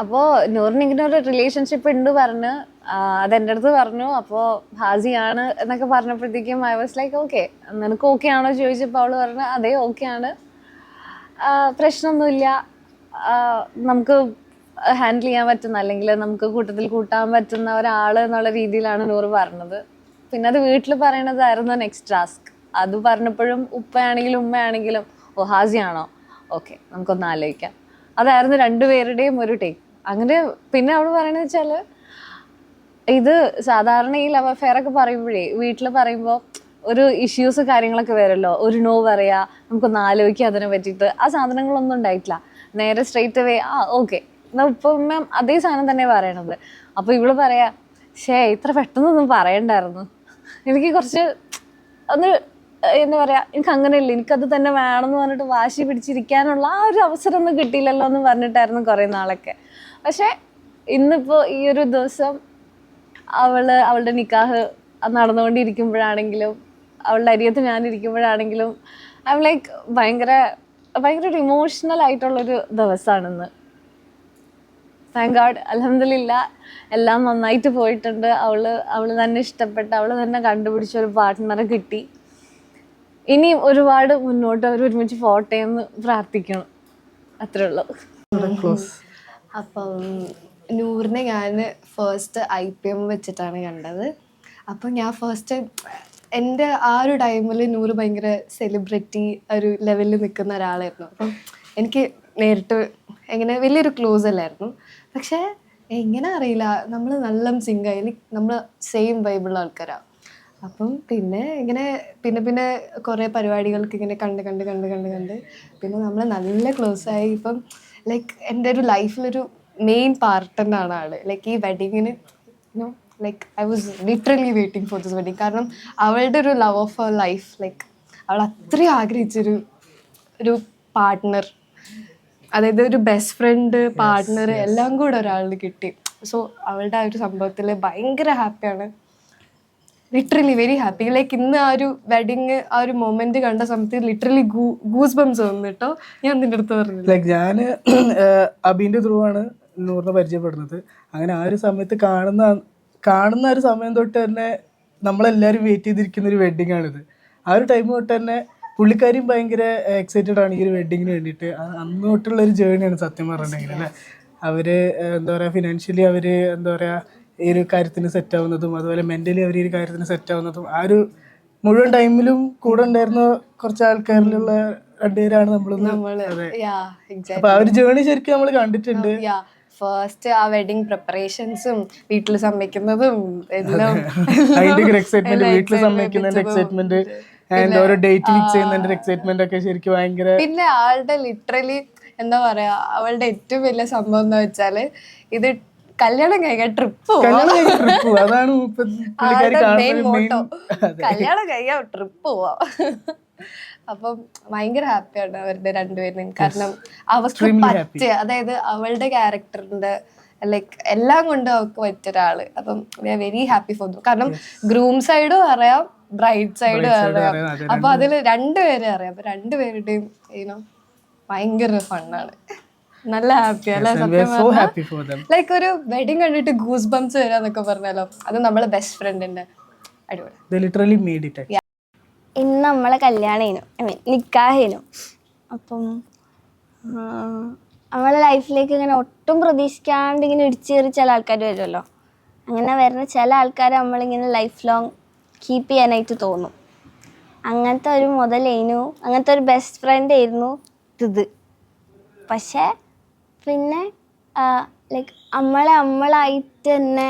അപ്പോൾ നൂറിന് ഇങ്ങനെ ഒരു റിലേഷൻഷിപ്പ് ഉണ്ട് പറഞ്ഞ് അതെന്റെ അത് അടുത്ത് പറഞ്ഞു. അപ്പോൾ ഹാസിയാണ് എന്നൊക്കെ പറഞ്ഞപ്പോഴത്തേക്കും ഐ വാസ് ലൈക്ക് ഓക്കെ നിനക്ക് ഓക്കെ ആണോ? ചോദിച്ചപ്പോൾ അവൾ പറഞ്ഞു അതെ ഓക്കെ ആണ്. പ്രശ്നമൊന്നുമില്ല. നമുക്ക് ഹാൻഡിൽ ചെയ്യാൻ പറ്റുന്ന അല്ലെങ്കിൽ നമുക്ക് കൂട്ടത്തിൽ കൂട്ടാൻ പറ്റുന്ന ഒരാൾ എന്നുള്ള രീതിയിലാണ് നൂറ് പറഞ്ഞത്. പിന്നെ അത് വീട്ടിൽ പറയണതായിരുന്നു നെക്സ്റ്റ് ടാസ്ക് അത് പറഞ്ഞപ്പോഴും ഉപ്പയാണെങ്കിലും ഉമ്മയാണെങ്കിലും ഓ ഹാസിയാണോ ഓക്കെ നമുക്കൊന്ന് ആലോചിക്കാം. അതായിരുന്നു രണ്ടുപേരുടെയും ഒരു ടേക്ക് അങ്ങനെ പിന്നെ അവൾ പറയണത് വെച്ചാൽ ഇത് സാധാരണ ഈ ലവ് അഫെയർ ഒക്കെ പറയുമ്പോഴേ വീട്ടിൽ പറയുമ്പോൾ ഒരു ഇഷ്യൂസ് കാര്യങ്ങളൊക്കെ വരുമല്ലോ. ഒരു നോ പറയാ നമുക്കൊന്ന് ആലോചിക്കുക അതിനെ പറ്റിയിട്ട്. ആ സാധനങ്ങളൊന്നും ഉണ്ടായിട്ടില്ല. നേരെ സ്ട്രെയിറ്റ് വേ ആ ഓക്കെ ഇപ്പം മാം അതേ സാധനം തന്നെ പറയണത്. അപ്പോൾ ഇവൾ പറയാ ഷേ ഇത്ര പെട്ടെന്നൊന്നും പറയണ്ടായിരുന്നു. എനിക്ക് കുറച്ച് ഒന്ന് എന്താ പറയാ എനിക്ക് അങ്ങനെയല്ല എനിക്കത് തന്നെ വേണമെന്ന് പറഞ്ഞിട്ട് വാശി പിടിച്ചിരിക്കാനുള്ള ആ ഒരു അവസരം ഒന്നും കിട്ടിയില്ലല്ലോ എന്ന് പറഞ്ഞിട്ടായിരുന്നു കുറേ നാളൊക്കെ. പക്ഷെ ഇന്നിപ്പോ ഈ ഒരു ദിവസം അവൾ അവളുടെ നിക്കാഹ് നടന്നുകൊണ്ടിരിക്കുമ്പോഴാണെങ്കിലും അവളുടെ അരിയത്ത് ഞാൻ ഇരിക്കുമ്പോഴാണെങ്കിലും ഐ എം ലൈക്ക് ഭയങ്കര ഭയങ്കര ഒരു ഇമോഷണൽ ആയിട്ടുള്ളൊരു ദിവസമാണിന്ന് താങ്ക് ഗാഡ് അലഹമില്ല എല്ലാം നന്നായിട്ട് പോയിട്ടുണ്ട്. അവൾ അവൾ തന്നെ ഇഷ്ടപ്പെട്ട അവൾ തന്നെ കണ്ടുപിടിച്ച ഒരു പാർട്ട്ണറെ കിട്ടി. ഇനിയും ഒരുപാട് മുന്നോട്ട് അവർ ഒരുമിച്ച് പോട്ടെ എന്ന് പ്രാർത്ഥിക്കണം. അത്രേ ഉള്ളൂ. അപ്പം നൂറിനെ ഞാൻ ഫസ്റ്റ് ഐ പി എം വെച്ചിട്ടാണ് കണ്ടത്. അപ്പം ഞാൻ ഫസ്റ്റ് എന്റെ ആ ഒരു ടൈമിൽ നൂറ് ഭയങ്കര സെലിബ്രിറ്റി ഒരു ലെവലിൽ നിൽക്കുന്ന ഒരാളായിരുന്നു. അപ്പം എനിക്ക് നേരിട്ട് എങ്ങനെ വലിയൊരു ക്ലോസ് അല്ലായിരുന്നു. പക്ഷേ എങ്ങനെ അറിയില്ല നമ്മൾ നല്ല സിംഗായി നമ്മൾ സെയിം വൈബിളുള്ള ആൾക്കാരാണ് അപ്പം പിന്നെ ഇങ്ങനെ പിന്നെ പിന്നെ കുറേ പരിപാടികൾക്ക് ഇങ്ങനെ കണ്ട് കണ്ട് കണ്ട് കണ്ട് കണ്ട് പിന്നെ നമ്മൾ നല്ല ക്ലോസ് ആയി. ഇപ്പം ലൈക്ക് എന്റെ ഒരു ലൈഫിലൊരു മെയിൻ പാർട്ട് തന്നെയാണ് ആൾ. ലൈക്ക് ഈ വെഡിങ്ങിന് no like I was literally waiting for this wedding കാരണം അവളുടെ ഒരു love of our life like അവൾ അത്രയും ആഗ്രഹിച്ചൊരു ഒരു പാർട്ട്ണർ അതായത് ഒരു ബെസ്റ്റ് ഫ്രണ്ട് പാർട്ട്ണർ എല്ലാം കൂടെ ഒരാളിന് കിട്ടി. സോ അവളുടെ ആ ഒരു സംഭവത്തിൽ ഭയങ്കര ഹാപ്പിയാണ് ലിറ്ററലി വെരി ഹാപ്പി ലൈക്ക് ഇന്ന് ആ ഒരു വെഡിങ് ആ ഒരു മൊമെന്റ് കണ്ട സമയത്ത് ലിറ്ററലി ഗൂസ് ബംസ് വന്നു കേട്ടോ. ഞാൻ നിന്റെ അടുത്ത് പറഞ്ഞു ലൈക്ക് ഞാൻ അബിന്റെ ത്രൂ ആണ് നൂറിനെ പരിചയപ്പെടുന്നത്. അങ്ങനെ ആ ഒരു സമയത്ത് കാണുന്ന കാണുന്ന ഒരു സമയം തൊട്ട് തന്നെ നമ്മളെല്ലാവരും വെയിറ്റ് ചെയ്തിരിക്കുന്ന ഒരു വെഡിങ് ആണിത്. ആ ഒരു ടൈം തൊട്ട് തന്നെ പുള്ളിക്കാരിയും ഭയങ്കര എക്സൈറ്റഡ് ആണ് ഈ ഒരു വെഡിങ്ങിന് വേണ്ടിയിട്ട്. അന്ന് തൊട്ടുള്ള ഒരു ജേണിയാണ് സത്യം പറഞ്ഞിട്ടുണ്ടെങ്കിൽ അല്ലേ? അവർ എന്താ പറയുക ഫിനാൻഷ്യലി അവർ എന്താ പറയുക ഈ ഒരു കാര്യത്തിന് സെറ്റ് ആവുന്നതും അതുപോലെ മെന്റലി അവർ ഈ ഒരു കാര്യത്തിന് സെറ്റ് ആവുന്നതും ആ ഒരു മുഴുവൻ ടൈമിലും കൂടെ ഉണ്ടായിരുന്ന കുറച്ച് ആൾക്കാരിലുള്ള രണ്ടുപേരാണ് നമ്മൾ അപ്പൊ ആ ഒരു ജേണി ശരിക്കും നമ്മൾ കണ്ടിട്ടുണ്ട്. ഫസ്റ്റ് ആ വെഡിങ് പ്രിപ്പറേഷൻസും വീട്ടിൽ സമ്മതിക്കുന്നതും എല്ലാം എക്സൈറ്റ്മെന്റ് വീട്ടിൽ സമ്മതിക്കുന്നതിന്റെ എക്സൈറ്റ്മെന്റ് ആൻഡ് ഓരോ ഡേറ്റ് ഫിക്സ് ചെയ്യുന്നതിന്റെ എക്സൈറ്റ്മെന്റ് ഒക്കെ ശരിക്കും ഭയങ്കര പിന്നെ ആളുടെ ലിറ്ററലി എന്താ പറയാ അവളുടെ ഏറ്റവും വലിയ സംഭവം എന്ന് വെച്ചാൽ ഇത് കല്യാണം കഴിക്കാൻ ട്രിപ്പ് കല്യാണം കഴിഞ്ഞ ട്രിപ്പ് അതാണ് ഇപ്പൊ പുള്ളിക്കാരി കാണുന്ന കല്യാണം കഴിക്കാൻ ട്രിപ്പ് പോവാ. അപ്പം ഭയങ്കര ഹാപ്പിയാണ് അവരുടെ രണ്ടുപേരും. കാരണം അവർക്ക് Extremely happy. പറ്റിയ അതായത് അവളുടെ ക്യാരക്ടറിന്റെ ലൈക്ക് എല്ലാം കൊണ്ടും അവർക്ക് പറ്റിയ ഒരാൾ. അപ്പം വെരി ഹാപ്പി ഫോർ കാരണം ഗ്രൂം സൈഡും അറിയാം ബ്രൈഡ് സൈഡും side അറിയാം. അറിയാം, അതെ, അപ്പൊ അതിൽ രണ്ടുപേരെ അറിയാം. അപ്പൊ രണ്ടുപേരുടെയും യൂനോ ഭയങ്കര ഫണ്ണാണ് നല്ല ഹാപ്പി അല്ലെ? സത്യം ലൈക്ക് ഒരു വെഡിങ് കണ്ടിട്ട് ഗൂസ് ബംസ് വരാന്നൊക്കെ പറഞ്ഞാലോ? അത് നമ്മളെ ബെസ്റ്റ് ഫ്രണ്ടിന്റെ അടിപൊളി. ദ ലിറ്ററലി മേഡ് ഇറ്റ് ഇന്ന് നമ്മളെ കല്യാണേനു ഐ മീൻ നിക്കാഹേനു അപ്പം നമ്മളെ ലൈഫിലേക്ക് ഇങ്ങനെ ഒട്ടും പ്രതീക്ഷിക്കാണ്ട് ഇങ്ങനെ ഇടിച്ചു കയറി ചില ആൾക്കാർ വരുമല്ലോ. അങ്ങനെ വരുന്ന ചില ആൾക്കാരെ നമ്മളിങ്ങനെ ലൈഫ് ലോങ് കീപ്പ് ചെയ്യാനായിട്ട് തോന്നും. അങ്ങനത്തെ ഒരു മുതലേനു അങ്ങനത്തെ ഒരു ബെസ്റ്റ് ഫ്രണ്ട് ആയിരുന്നു ഇത്. പക്ഷേ പിന്നെ ലൈക്ക് നമ്മളെ നമ്മളായിട്ട് തന്നെ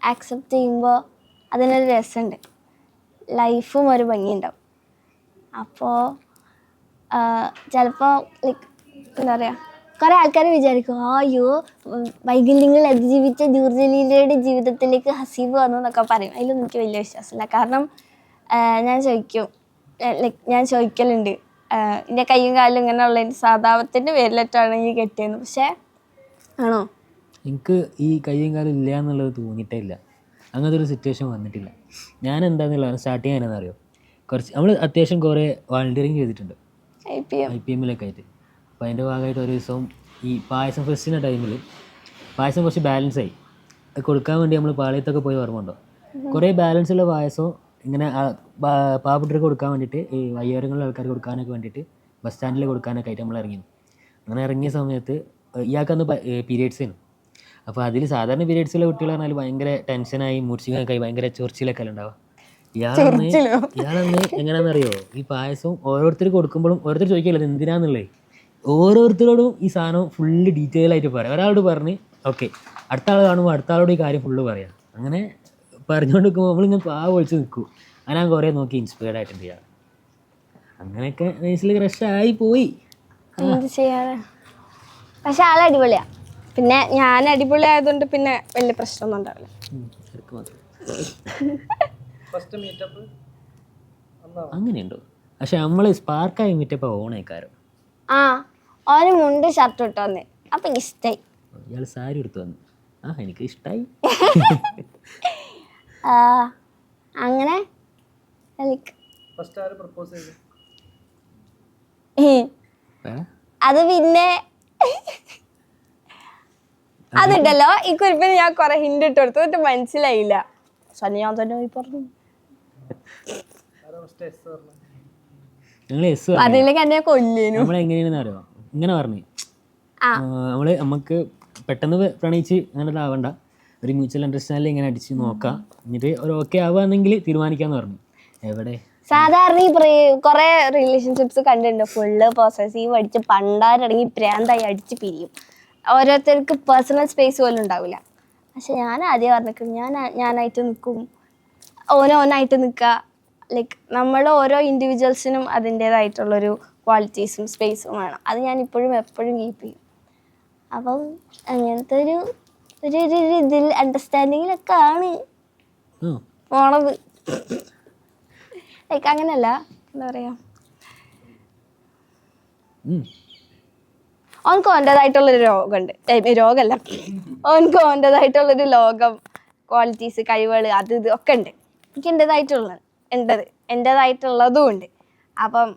ആക്സെപ്റ്റ് ചെയ്യുമ്പോൾ അതിനൊരു രസമുണ്ട് ലൈഫും ഒരു ഭംഗിയുണ്ടാവും. അപ്പോൾ ചിലപ്പോൾ ലൈക്ക് എന്താ പറയുക കുറേ ആൾക്കാർ വിചാരിക്കും "ആ, അയ്യോ വൈകല്യങ്ങൾ അതിജീവിച്ച ജൂർജലീലയുടെ ജീവിതത്തിലേക്ക് ഹസീബ് വന്നു എന്നൊക്കെ പറയും. അതിലൊന്നും എനിക്ക് വലിയ വിശ്വാസമില്ല. കാരണം ഞാൻ ചോദിക്കും ലൈക്ക് ഞാൻ ചോദിക്കലുണ്ട്. എന്റെ കൈയും കാലും ഇങ്ങനെ ഉള്ള സാധാപത്തിന്റെ പേരിലിട്ടാണ് ഈ കെട്ടിയത്. പക്ഷേ ആണോ? എനിക്ക് ഈ കൈയും കാലം ഇല്ല എന്നുള്ളത് തോന്നിയിട്ടേ ഇല്ല അങ്ങനത്തെ ഒരു സിറ്റുവേഷൻ വന്നിട്ടില്ല. ഞാൻ എന്താന്നുള്ള സ്റ്റാർട്ട് ചെയ്യാൻ അറിയോ കുറച്ച് നമ്മൾ അത്യാവശ്യം കുറേ വാളണ്ടിയറിങ് ചെയ്തിട്ടുണ്ട്. I P M. I P എമ്മിലൊക്കെ ആയിട്ട്. അപ്പോൾ അതിന്റെ ഭാഗമായിട്ട് ഒരു ദിവസം ഈ പായസം ഫെസ്റ്റിന്റെ ടൈമിൽ പായസം കുറച്ച് ബാലൻസ് ആയി. കൊടുക്കാൻ വേണ്ടി നമ്മൾ പാളയത്തൊക്കെ പോയി ഓർമ്മ ഉണ്ടോ? കുറേ ബാലൻസ് ഉള്ള പായസം ഇങ്ങനെ പാവപ്പെട്ടവർക്ക് കൊടുക്കാൻ വേണ്ടിയിട്ട് ഈ വയ്യാരങ്ങളുള്ള ആൾക്കാർക്ക് കൊടുക്കാനൊക്കെ വേണ്ടിയിട്ട് ബസ് സ്റ്റാൻഡിൽ കൊടുക്കാനൊക്കെ ആയിട്ട് നമ്മൾ ഇറങ്ങി അങ്ങനെ ഇറങ്ങിയ സമയത്ത് ഇയാൾക്കന്ന് പീരിയഡ്സ് ആയിരുന്നു. അപ്പോൾ അതിൽ സാധാരണ പീരിയഡ്സിലെ കുട്ടികൾ പറഞ്ഞാൽ ഭയങ്കര ടെൻഷനായി മുറിച്ചിങ്ങൊക്കെ ആയി ഭയങ്കര ചൊറിച്ചിലൊക്കെ അല്ല ഉണ്ടാവുക? ഇയാളന്ന് ഇയാളന്ന് എങ്ങനെയാണെന്നറിയോ? ഈ പായസവും ഓരോരുത്തർ കൊടുക്കുമ്പോഴും ഓരോരുത്തർ ചോദിക്കില്ല ഇത് എന്തിനാന്നുള്ളത് ഓരോരുത്തരോടും ഈ സാധനം ഫുള്ള് ഡീറ്റെയിൽ ആയിട്ട് പറയാം. ഒരാളോട് പറഞ്ഞ് ഓക്കെ അടുത്ത ആൾ കാണുമ്പോൾ അടുത്ത ആളോട് ഈ കാര്യം ഫുള്ള് പറയാം. അങ്ങനെ പറഞ്ഞുകൊണ്ട് നിൽക്കുമ്പോൾ നമ്മളിങ്ങനെ പാ ഒഴിച്ച് നിൽക്കും അങ്ങനെ ഞാൻ കുറേ നോക്കി ഇൻസ്പയർഡ് ആയിട്ടുണ്ട് ഇയാൾ അങ്ങനെയൊക്കെ നൈസിൽ ആയി പോയി. എന്ത് ചെയ്യാനാ പക്ഷെ ആൾ അടിപൊളിയാ. പിന്നെ ഞാൻ അടിപൊളി ആയതുകൊണ്ട് പിന്നെ വലിയ പ്രശ്നമൊന്നും ഉണ്ടാവില്ല. അങ്ങനെയുണ്ടോ? പക്ഷെ നമ്മൾ സ്പാർക്കായി മീറ്റപ്പ് ഓണേക്കാരും ആ ഓന് മുണ്ട് ഷർട്ട് ഇട്ട് വന്നേ. അപ്പൊ ഇഷ്ടായി. ഇയാൾ സാരി എടുത്തു വന്നു. ആ എനിക്ക് ഇഷ്ടമായി ആ, അങ്ങനെ. അത് പിന്നെ അതുണ്ടല്ലോ ഈ കുറിപ്പിന് ഞാൻ കുറെ ഹിന്റ് ഇട്ട് കൊടുത്തു എന്നിട്ട് മനസ്സിലായില്ല. സനി ഞാൻ തന്നെ പോയി പറഞ്ഞു. ആരാ ഫസ്റ്റ് എസ് പറഞ്ഞു? അതിലേക്ക് എന്നെ കൊല്ലേനു. നമ്മൾ എങ്ങനെയാണെന്ന് അറിയോ? ഇങ്ങനെ പറഞ്ഞു. ആ. നമ്മൾ നമുക്ക് പെട്ടെന്ന് പ്ര- പ്രണയിച്ച് അങ്ങനെ ഇതാവണ്ട ഒരു മ്യൂച്വൽ അണ്ടർസ്റ്റാൻഡിൽ ഇങ്ങനെ അടിച്ച് നോക്കാം. എന്നിട്ട് ഒരു ഓക്കെ ആവുകയാണെങ്കിൽ തീരുമാനിക്കാന്ന് പറഞ്ഞു. എവിടെ? സാധാരണ ഈ കുറെ റിലേഷൻഷിപ്സ് കണ്ടിട്ടുണ്ട്. ഫുള്ള് പോസസീവ് അടിച്ച് പണ്ടാരടങ്ങി പ്രാന്തായി അടിച്ച് പിരിയും. ഓരോരുത്തർക്ക് പേഴ്സണൽ സ്പേസ് പോലും ഉണ്ടാവില്ല. പക്ഷെ ഞാൻ ആദ്യം പറഞ്ഞിട്ട് ഞാൻ ഞാനായിട്ട് നിൽക്കും. ഓനോനായിട്ട് നിൽക്കുക. ലൈക്ക് നമ്മൾ ഓരോ ഇൻഡിവിജ്വൽസിനും അതിന്റേതായിട്ടുള്ളൊരു ക്വാളിറ്റീസും സ്പേസും വേണം. അത് ഞാൻ ഇപ്പോഴും എപ്പോഴും കീപ്പ് ചെയ്യും. അപ്പം അങ്ങനത്തെ ഒരു ഒരു ഇതിൽ അണ്ടർസ്റ്റാൻഡിങ്ങിലൊക്കെ ആണ് പോണത് ലൈക്ക് അങ്ങനല്ല എന്താ പറയാ. ഓൻക്ക് ഓന്റെതായിട്ടുള്ളൊരു രോഗമുണ്ട് രോഗമല്ല ഓൻക്ക് ഓന്റെതായിട്ടുള്ളൊരു ലോകം ക്വാളിറ്റീസ് കഴിവുകൾ അത് ഇത് ഒക്കെ ഉണ്ട് എനിക്ക് എന്റെതായിട്ടുള്ളത് എന്റെത് എന്റെതായിട്ടുള്ളതും ഉണ്ട് അപ്പം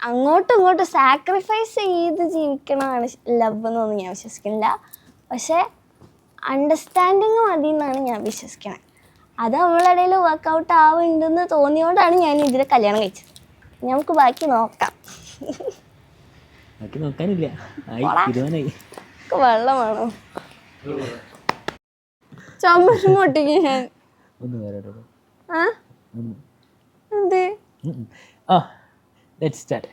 അങ്ങോട്ടും ഇങ്ങോട്ടും സാക്രിഫൈസ് ചെയ്ത് ജീവിക്കണമാണ് ലവ് എന്നൊന്നും ഞാൻ വിശ്വസിക്കുന്നില്ല പക്ഷേ അണ്ടർസ്റ്റാൻഡിങ് മതി എന്നാണ് ഞാൻ വിശ്വസിക്കുന്നത് അത് നമ്മളിടയിൽ വർക്കൗട്ട് ആവുന്നുണ്ടെന്ന് തോന്നിയോണ്ടാണ് ഞാൻ ഇതിലെ കല്യാണം കഴിച്ചത്. നമുക്ക് ബാക്കി നോക്കാം. ബാക്കി നോക്കാനില്ല. ആയി തീരുമാനമായി വെള്ളമാണോ. ചമ്മരം പൊട്ടിക്ക് ഞാൻ. ഒന്ന് വേറെ ആ? എന്തേ. ആ ലെറ്റ് സ്റ്റാർട്ട്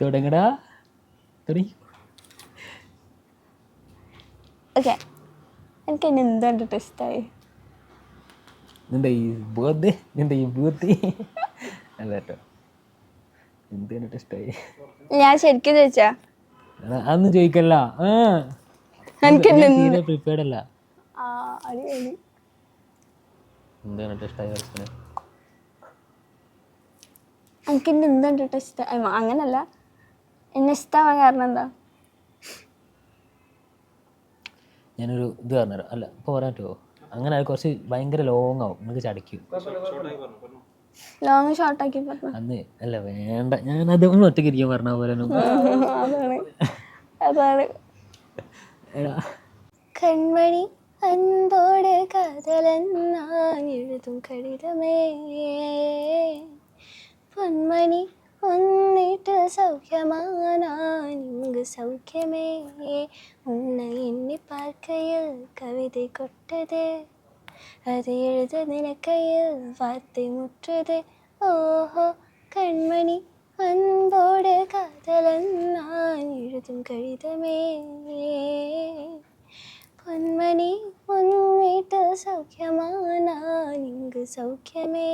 തുടങ്ങടാ. തുടങ്ങി. ഓക്കെ. എനിക്ക് എന്നെ എന്ത് കണ്ടിട്ട് ഇഷ്ടമായി നിന്റെ ഈ ബേർത്ത് നിന്റെ ഈ ബേർത്ത് അല്ല കേട്ടോ. എന്ത് കണ്ടിട്ട് ഇഷ്ടമായി ഞാൻ ശരിക്കും ചോദിച്ചാ? അന്ന് ചോദിക്കല്ല. എനിക്ക് തീരെ പ്രിപ്പയർഡ് അല്ല. ആ അടിപൊളി എന്ത് കണ്ടിട്ട് ഇഷ്ടമായി കുറച്ചിന് എനിക്ക് ടെസ്റ്റ് അങ്ങനല്ല. എന്നെ ഇഷ്ടമാവാൻ കാരണം എന്താ? ഞാനൊരു ഇത് പറഞ്ഞുതരാം. അല്ല ഇപ്പോൾ പറയാൻ പറ്റുമോ? അങ്ങനെ അത് കുറച്ച് ഭയങ്കര ലോങ് ആവും. നിങ്ങൾക്ക് ചടയ്ക്കും ലോങ് ഷോർട്ടാക്കി പറഞ്ഞു അന്ന് അല്ല വേണ്ട. ഞാൻ അത് ഒറ്റയ്ക്ക് ഇരിക്കാൻ പറഞ്ഞ പോലെ അതാണ്. അതാണ്. കൺമണി അൻപോടെ എഴുതും കടിതമേ പൊന്മണി വന്നിട്ട് സൗഖ്യമാനാൻ ഇങ്ങ് സൗഖ്യമേ ഉന്നെ എണ്ണി പാർക്കയിൽ കവിത കൊട്ടത് അത് എഴുത നിനക്കയിൽ വാർത്ത മുറ്റത് ഓഹോ കൺമണി അൻപോട് കാതലൻ ഞാൻ എഴുതും കഴുതമേ പൊന്മണി മുന്നിട്ട് സൗഖ്യമാനാൻ ഇങ്ങ് സൗഖ്യമേ